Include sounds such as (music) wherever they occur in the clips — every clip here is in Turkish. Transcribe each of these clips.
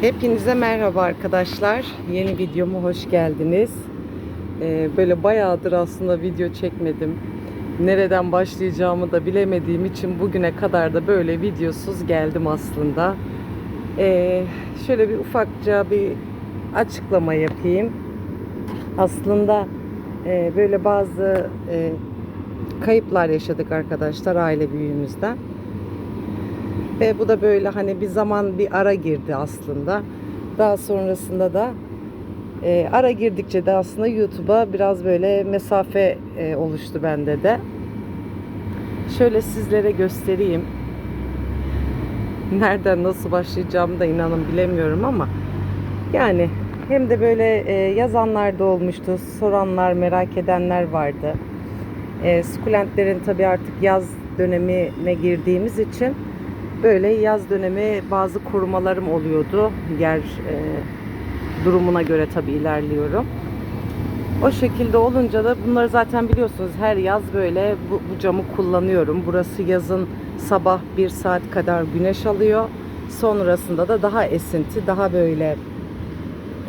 Hepinize merhaba arkadaşlar. Yeni videoma hoş geldiniz. Ee, böyle bayağıdır aslında video çekmedim. Nereden başlayacağımı da bilemediğim için bugüne kadar da böyle videosuz geldim aslında. Ee, şöyle bir ufakça bir açıklama yapayım. Aslında e, böyle bazı e, kayıplar yaşadık arkadaşlar aile büyüğümüzden. Ve bu da böyle hani bir zaman bir ara girdi aslında. Daha sonrasında da e, ara girdikçe de aslında YouTube'a biraz böyle mesafe e, oluştu bende de. Şöyle sizlere göstereyim. Nereden nasıl başlayacağımı da inanın bilemiyorum ama yani hem de böyle e, yazanlar da olmuştu, soranlar, merak edenler vardı. E, sukulentlerin tabii artık yaz dönemine girdiğimiz için böyle yaz dönemi bazı korumalarım oluyordu. Yer e, durumuna göre tabii ilerliyorum. O şekilde olunca da bunları zaten biliyorsunuz her yaz böyle bu, bu camı kullanıyorum. Burası yazın sabah bir saat kadar güneş alıyor. Sonrasında da daha esinti, daha böyle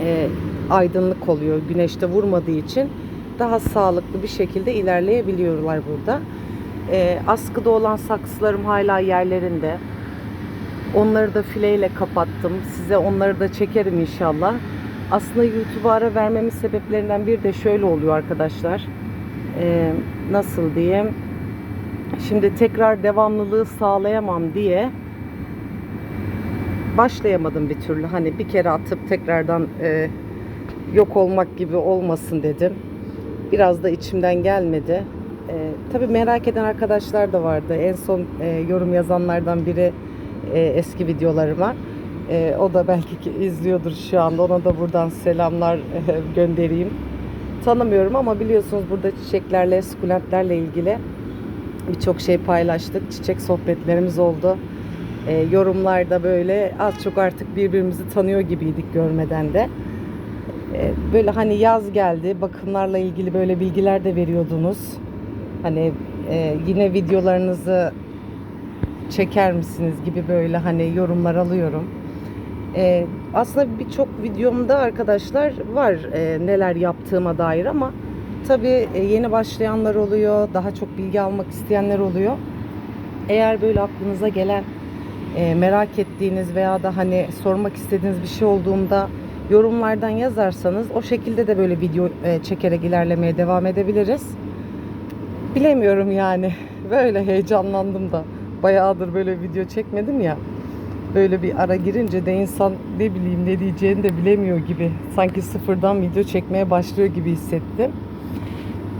e, aydınlık oluyor. Güneşte vurmadığı için daha sağlıklı bir şekilde ilerleyebiliyorlar burada. E, askıda olan saksılarım hala yerlerinde. Onları da fileyle kapattım. Size onları da çekerim inşallah. Aslında YouTube'a ara vermemin sebeplerinden bir de şöyle oluyor arkadaşlar. Ee, nasıl diyeyim? Şimdi tekrar devamlılığı sağlayamam diye başlayamadım bir türlü. Hani bir kere atıp tekrardan e, yok olmak gibi olmasın dedim. Biraz da içimden gelmedi. E, tabii merak eden arkadaşlar da vardı. En son e, yorum yazanlardan biri e, eski videolarıma. E, o da belki ki izliyordur şu anda. Ona da buradan selamlar e, göndereyim. Tanımıyorum ama biliyorsunuz burada çiçeklerle, sukulentlerle ilgili birçok şey paylaştık. Çiçek sohbetlerimiz oldu. E, yorumlarda böyle az çok artık birbirimizi tanıyor gibiydik görmeden de. E, böyle hani yaz geldi. Bakımlarla ilgili böyle bilgiler de veriyordunuz. Hani e, yine videolarınızı çeker misiniz gibi böyle hani yorumlar alıyorum. Ee, aslında birçok videomda arkadaşlar var e, neler yaptığıma dair ama tabii e, yeni başlayanlar oluyor, daha çok bilgi almak isteyenler oluyor. Eğer böyle aklınıza gelen e, merak ettiğiniz veya da hani sormak istediğiniz bir şey olduğunda yorumlardan yazarsanız o şekilde de böyle video e, çekerek ilerlemeye devam edebiliriz. Bilemiyorum yani. (laughs) Böyle heyecanlandım da. Bayağıdır böyle video çekmedim ya. Böyle bir ara girince de insan ne bileyim ne diyeceğini de bilemiyor gibi. Sanki sıfırdan video çekmeye başlıyor gibi hissettim.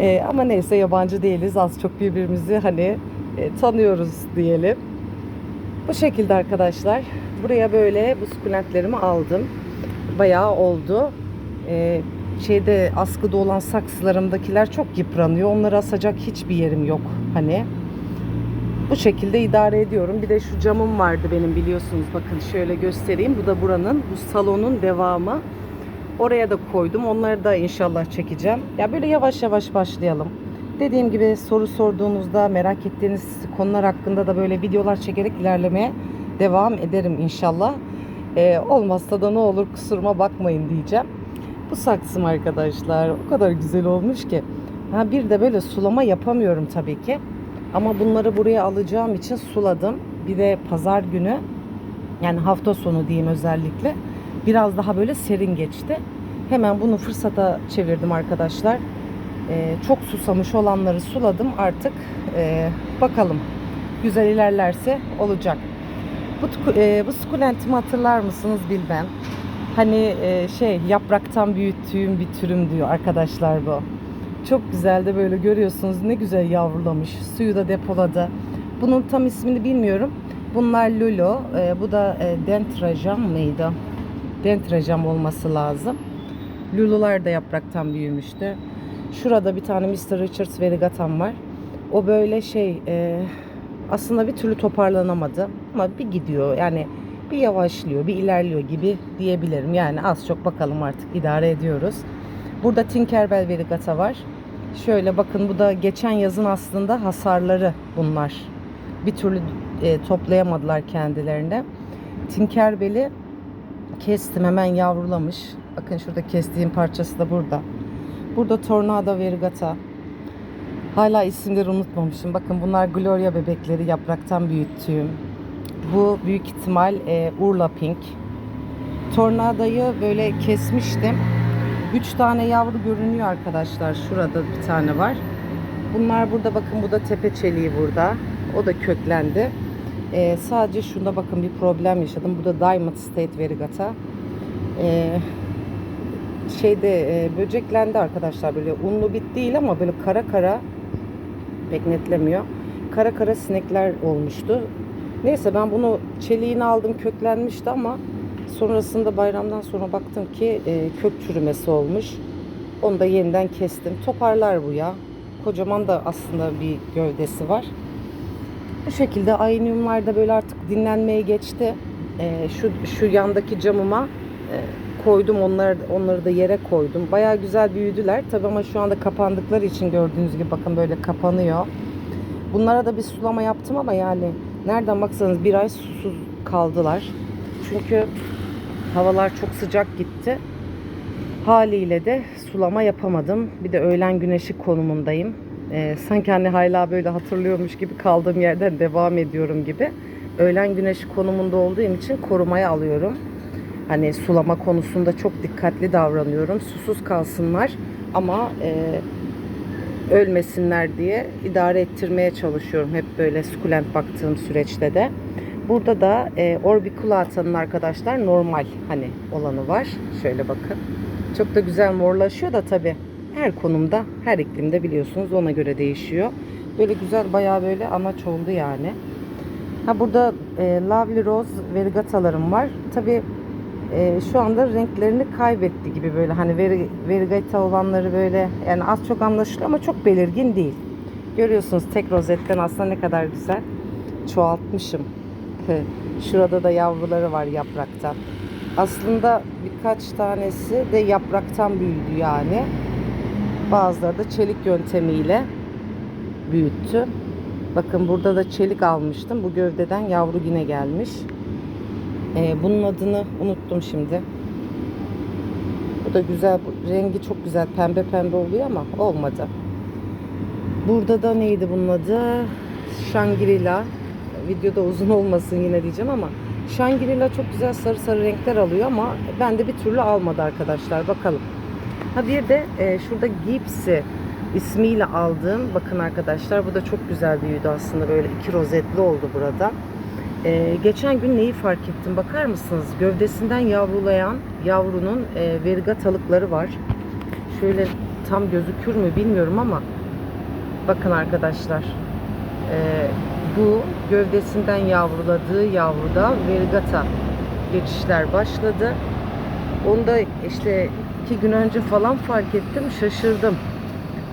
Ee, ama neyse yabancı değiliz. Az çok birbirimizi hani e, tanıyoruz diyelim. Bu şekilde arkadaşlar. Buraya böyle bu sukulentlerimi aldım. Bayağı oldu. Ee, şeyde askıda olan saksılarımdakiler çok yıpranıyor. Onları asacak hiçbir yerim yok. Hani bu şekilde idare ediyorum. Bir de şu camım vardı benim biliyorsunuz. Bakın şöyle göstereyim. Bu da buranın, bu salonun devamı. Oraya da koydum. Onları da inşallah çekeceğim. Ya böyle yavaş yavaş başlayalım. Dediğim gibi soru sorduğunuzda merak ettiğiniz konular hakkında da böyle videolar çekerek ilerlemeye devam ederim inşallah. Ee, olmazsa da ne olur kusuruma bakmayın diyeceğim. Bu saksım arkadaşlar o kadar güzel olmuş ki. Ha bir de böyle sulama yapamıyorum tabii ki. Ama bunları buraya alacağım için suladım. Bir de pazar günü yani hafta sonu diyeyim özellikle biraz daha böyle serin geçti. Hemen bunu fırsata çevirdim arkadaşlar. Ee, çok susamış olanları suladım artık. Ee, bakalım güzel ilerlerse olacak. Bu, e, bu sukulentimi hatırlar mısınız bilmem. Hani e, şey yapraktan büyüttüğüm bir türüm diyor arkadaşlar bu. Çok güzel de böyle görüyorsunuz ne güzel yavrulamış. Suyu da depoladı. Bunun tam ismini bilmiyorum. Bunlar Lulu. E, bu da e, Dentrajam mıydı? Dentrajam olması lazım. Lulular da yapraktan büyümüştü. Şurada bir tane Mr. Richards Verigatam var. O böyle şey e, aslında bir türlü toparlanamadı. Ama bir gidiyor yani bir yavaşlıyor, bir ilerliyor gibi diyebilirim. Yani az çok bakalım artık idare ediyoruz. Burada Tinkerbell Verigata var. Şöyle bakın bu da geçen yazın aslında hasarları bunlar. Bir türlü e, toplayamadılar kendilerine. Tinkerbell'i Kestim hemen yavrulamış. Bakın şurada kestiğim parçası da burada. Burada Tornado Verigata. Hala isimleri unutmamışım. Bakın bunlar Gloria bebekleri yapraktan büyüttüğüm. Bu büyük ihtimal e, Urla Pink. Tornado'yu böyle kesmiştim. Üç tane yavru görünüyor arkadaşlar. Şurada bir tane var. Bunlar burada bakın bu da tepe çeliği burada. O da köklendi. Ee, sadece şunda bakın bir problem yaşadım. Bu da Diamond State Verigata. Ee, şeyde e, böceklendi arkadaşlar böyle unlu bit değil ama böyle kara kara pek netlemiyor. Kara kara sinekler olmuştu. Neyse ben bunu çeliğini aldım köklenmişti ama sonrasında bayramdan sonra baktım ki e, kök çürümesi olmuş. Onu da yeniden kestim. Toparlar bu ya. Kocaman da aslında bir gövdesi var. Bu şekilde ayniumlar da böyle artık dinlenmeye geçti. E, şu şu yandaki camıma e, koydum onları onları da yere koydum. Bayağı güzel büyüdüler. Tabii ama şu anda kapandıkları için gördüğünüz gibi bakın böyle kapanıyor. Bunlara da bir sulama yaptım ama yani nereden baksanız bir ay susuz kaldılar. Çünkü havalar çok sıcak gitti. Haliyle de sulama yapamadım. Bir de öğlen güneşi konumundayım. Ee, sanki hani hala böyle hatırlıyormuş gibi kaldığım yerden devam ediyorum gibi. Öğlen güneşi konumunda olduğum için korumaya alıyorum. Hani sulama konusunda çok dikkatli davranıyorum. Susuz kalsınlar ama e, ölmesinler diye idare ettirmeye çalışıyorum. Hep böyle sukulent baktığım süreçte de. Burada da e, orbiculatanın arkadaşlar normal hani olanı var. Şöyle bakın. Çok da güzel morlaşıyor da tabi her konumda, her iklimde biliyorsunuz ona göre değişiyor. Böyle güzel bayağı böyle amaç oldu yani. Ha burada e, Lovely Rose verigatalarım var. Tabi e, şu anda renklerini kaybetti gibi böyle hani veri, verigata olanları böyle yani az çok anlaşılıyor ama çok belirgin değil. Görüyorsunuz tek rozetten aslında ne kadar güzel çoğaltmışım. Şurada da yavruları var yapraktan. Aslında birkaç tanesi de yapraktan büyüdü yani. Bazıları da çelik yöntemiyle büyüttü. Bakın burada da çelik almıştım. Bu gövdeden yavru yine gelmiş. Ee, bunun adını unuttum şimdi. Bu da güzel. Rengi çok güzel. Pembe pembe oluyor ama olmadı. Burada da neydi bunun adı? Shangri-La. Videoda uzun olmasın yine diyeceğim ama Shangri-La çok güzel sarı sarı renkler alıyor ama ben de bir türlü almadı arkadaşlar. Bakalım. Ha bir de e, şurada Gipsy ismiyle aldığım bakın arkadaşlar bu da çok güzel büyüdü aslında böyle iki rozetli oldu burada. Ee, geçen gün neyi fark ettim bakar mısınız? Gövdesinden yavrulayan yavrunun e, verigatalıkları var. Şöyle tam gözükür mü bilmiyorum ama bakın arkadaşlar. Ee, bu gövdesinden yavruladığı yavruda verigata geçişler başladı. Onu da işte iki gün önce falan fark ettim. Şaşırdım.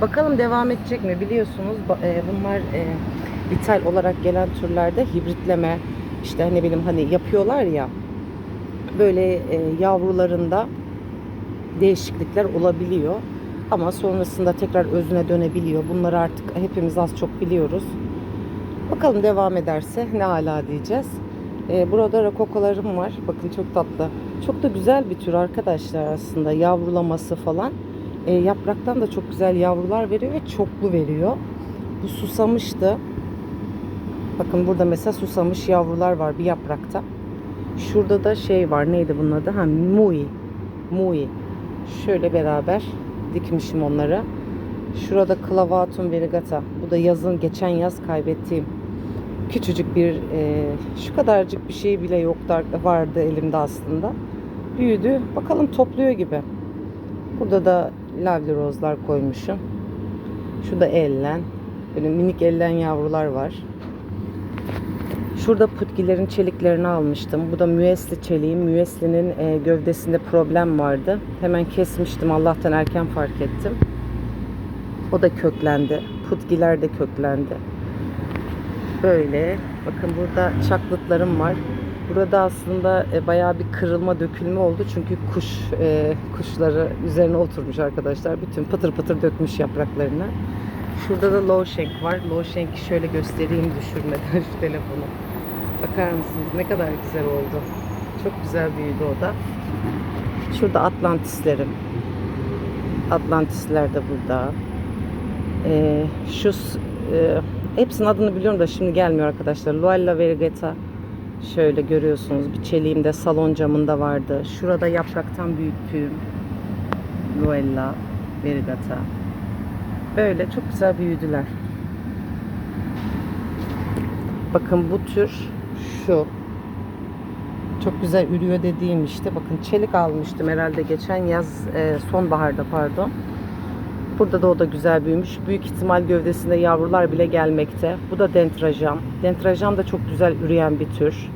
Bakalım devam edecek mi? Biliyorsunuz e, bunlar e, vital olarak gelen türlerde hibritleme işte hani benim hani yapıyorlar ya böyle e, yavrularında değişiklikler olabiliyor. Ama sonrasında tekrar özüne dönebiliyor. Bunları artık hepimiz az çok biliyoruz. Bakalım devam ederse ne hala diyeceğiz. Ee, burada rokokolarım var. Bakın çok tatlı. Çok da güzel bir tür arkadaşlar aslında. Yavrulaması falan. Ee, yapraktan da çok güzel yavrular veriyor ve çoklu veriyor. Bu susamıştı. Bakın burada mesela susamış yavrular var bir yaprakta. Şurada da şey var. Neydi bunun adı? Ha, mui. Mui. Şöyle beraber dikmişim onları. Şurada Clavatum verigata. Bu da yazın, geçen yaz kaybettiğim küçücük bir, e, şu kadarcık bir şey bile yoktu, vardı elimde aslında. Büyüdü. Bakalım topluyor gibi. Burada da Lovely Rose'lar koymuşum. Şu da ellen. Böyle minik ellen yavrular var. Şurada putgilerin çeliklerini almıştım. Bu da müesli çeliğim. Müeslinin e, gövdesinde problem vardı. Hemen kesmiştim. Allah'tan erken fark ettim. O da köklendi. Putgiler de köklendi. Böyle. Bakın burada çaklıtlarım var. Burada aslında e, bayağı bir kırılma dökülme oldu. Çünkü kuş e, kuşları üzerine oturmuş arkadaşlar. Bütün pıtır pıtır dökmüş yapraklarını. Şurada da Lowshank var. Lowshank'i şöyle göstereyim düşürmeden şu telefonu. Bakar mısınız ne kadar güzel oldu. Çok güzel büyüdü o da. Şurada Atlantislerim. Atlantisler de burada. Ee, şu e, hepsinin adını biliyorum da şimdi gelmiyor arkadaşlar. Luella Vergata. Şöyle görüyorsunuz bir çeliğimde salon camında vardı. Şurada yapraktan büyüttüğüm Luella Vergata. Böyle çok güzel büyüdüler. Bakın bu tür şu. Çok güzel ürüyor dediğim işte. Bakın çelik almıştım herhalde geçen yaz e, sonbaharda pardon. Burada da o da güzel büyümüş. Büyük ihtimal gövdesinde yavrular bile gelmekte. Bu da dentrajam. Dentrajam da çok güzel üreyen bir tür.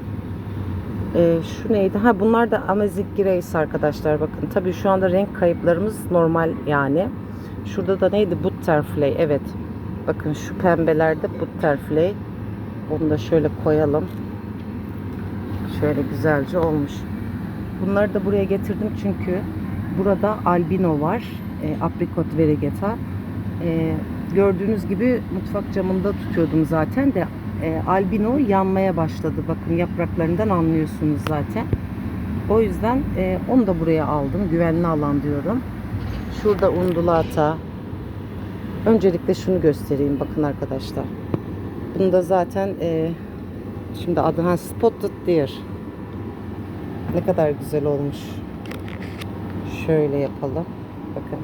Ee, şu neydi? Ha bunlar da Amazing Grace arkadaşlar. Bakın tabii şu anda renk kayıplarımız normal yani. Şurada da neydi? Butterfly. Evet. Bakın şu pembelerde Butterfly. Onu da şöyle koyalım. Şöyle güzelce olmuş. Bunları da buraya getirdim çünkü burada albino var. E, aprikot verigata. E, gördüğünüz gibi mutfak camında tutuyordum zaten de e, albino yanmaya başladı. Bakın yapraklarından anlıyorsunuz zaten. O yüzden e, onu da buraya aldım. Güvenli alan diyorum. Şurada undulata. Öncelikle şunu göstereyim bakın arkadaşlar. Bunda zaten e, şimdi adı ha, Spotted Deer. Ne kadar güzel olmuş. Şöyle yapalım. Bakın.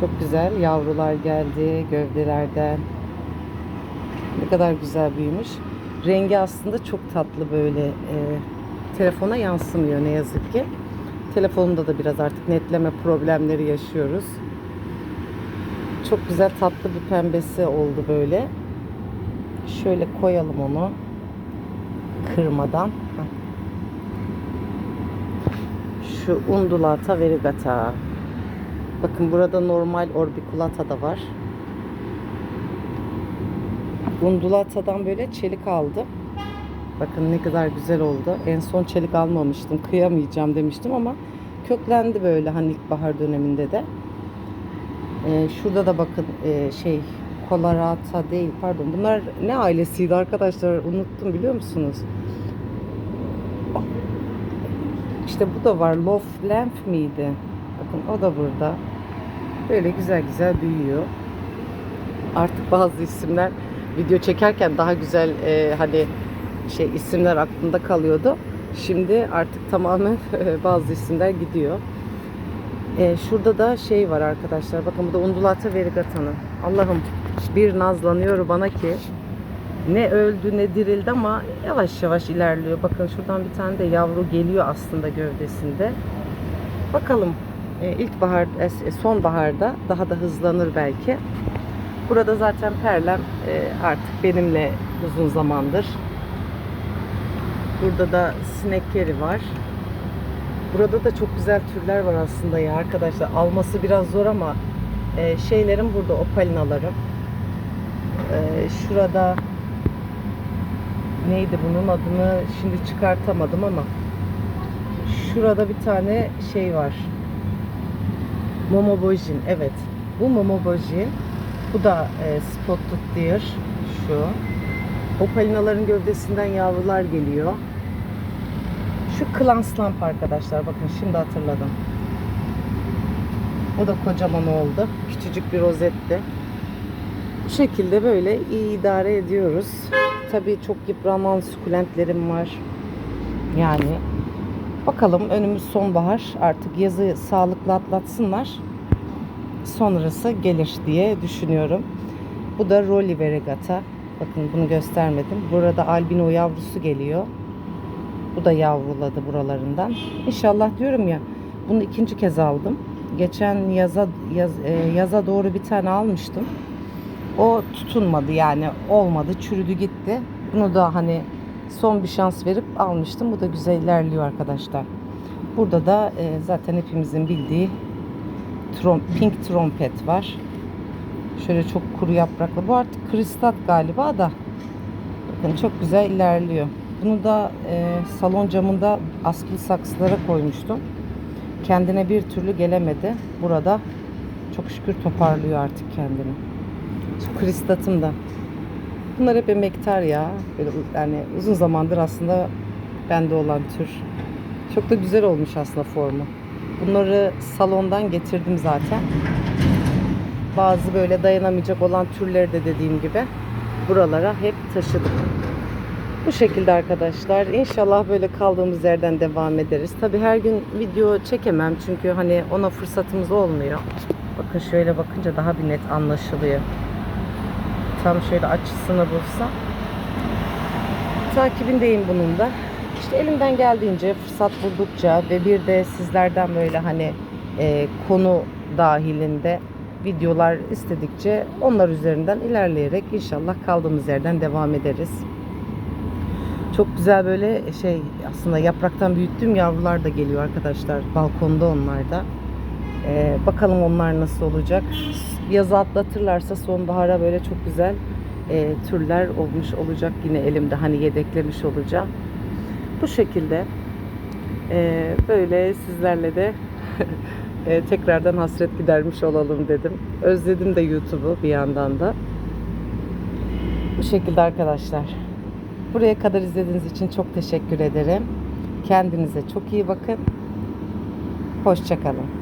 Çok güzel yavrular geldi gövdelerden. Ne kadar güzel büyümüş. Rengi aslında çok tatlı böyle e, telefona yansımıyor ne yazık ki. Telefonumda da biraz artık netleme problemleri yaşıyoruz. Çok güzel tatlı bir pembesi oldu böyle. Şöyle koyalım onu. Kırmadan. Şu undulata verigata. Bakın burada normal orbiculata da var. Undulatadan böyle çelik aldım. Bakın ne kadar güzel oldu. En son çelik almamıştım. Kıyamayacağım demiştim ama köklendi böyle hani ilkbahar döneminde de. Ee, şurada da bakın e, şey Colorata değil pardon. Bunlar ne ailesiydi arkadaşlar? Unuttum biliyor musunuz? İşte bu da var. Love Lamp miydi? Bakın o da burada. Böyle güzel güzel büyüyor. Artık bazı isimler video çekerken daha güzel e, hani şey isimler aklımda kalıyordu. Şimdi artık tamamen (laughs) bazı isimler gidiyor. E, şurada da şey var arkadaşlar. Bakın bu da Undulata Verigata'nın. Allah'ım bir nazlanıyor bana ki ne öldü ne dirildi ama yavaş yavaş ilerliyor. Bakın şuradan bir tane de yavru geliyor aslında gövdesinde. Bakalım ilkbahar, e, sonbaharda daha da hızlanır belki. Burada zaten Perlem e, artık benimle uzun zamandır. Burada da sinekkeri var. Burada da çok güzel türler var aslında ya arkadaşlar. Alması biraz zor ama e, şeylerim burada opalinalarım. E, şurada neydi bunun adını şimdi çıkartamadım ama şurada bir tane şey var. Momobojin evet. Bu Momobojin. Bu da e, spotted deer. Şu. Opalinaların gövdesinden yavrular geliyor. Şu Klanslamp arkadaşlar. Bakın şimdi hatırladım. O da kocaman oldu. Küçücük bir rozetti. Bu şekilde böyle iyi idare ediyoruz. Tabii çok yıpranan sukulentlerim var. Yani bakalım önümüz sonbahar. Artık yazı sağlıklı atlatsınlar. Sonrası gelir diye düşünüyorum. Bu da Rolli Verigata. Bakın bunu göstermedim. Burada albino yavrusu geliyor. Bu da yavruladı buralarından. İnşallah diyorum ya bunu ikinci kez aldım. Geçen yaza yaz, e, yaza doğru bir tane almıştım. O tutunmadı yani olmadı çürüdü gitti. Bunu da hani son bir şans verip almıştım. Bu da güzel ilerliyor arkadaşlar. Burada da e, zaten hepimizin bildiği trom, pink trompet var. Şöyle çok kuru yapraklı. Bu artık kristat galiba da. Bakın çok güzel ilerliyor. Bunu da e, salon camında askılı saksılara koymuştum. Kendine bir türlü gelemedi. Burada çok şükür toparlıyor artık kendini. Şu kristatım da. Bunlar hep emektar ya. Böyle yani uzun zamandır aslında Bende olan tür. Çok da güzel olmuş aslında formu. Bunları salondan getirdim zaten. Bazı böyle dayanamayacak olan türleri de dediğim gibi buralara hep taşıdım. Bu şekilde arkadaşlar. İnşallah böyle kaldığımız yerden devam ederiz. Tabi her gün video çekemem çünkü hani ona fırsatımız olmuyor. Bakın şöyle bakınca daha bir net anlaşılıyor. Tam şöyle açısını bulsam. Takibindeyim bunun da. İşte elimden geldiğince fırsat buldukça ve bir de sizlerden böyle hani e, konu dahilinde videolar istedikçe onlar üzerinden ilerleyerek inşallah kaldığımız yerden devam ederiz. Çok güzel böyle şey aslında yapraktan büyüttüğüm yavrular da geliyor arkadaşlar. Balkonda onlar da. Ee, bakalım onlar nasıl olacak. Yazı atlatırlarsa sonbahara böyle çok güzel e, türler olmuş olacak yine elimde hani yedeklemiş olacağım. Bu şekilde e, böyle sizlerle de (laughs) e, tekrardan hasret gidermiş olalım dedim. Özledim de YouTube'u bir yandan da. Bu şekilde arkadaşlar. Buraya kadar izlediğiniz için çok teşekkür ederim. Kendinize çok iyi bakın. Hoşçakalın.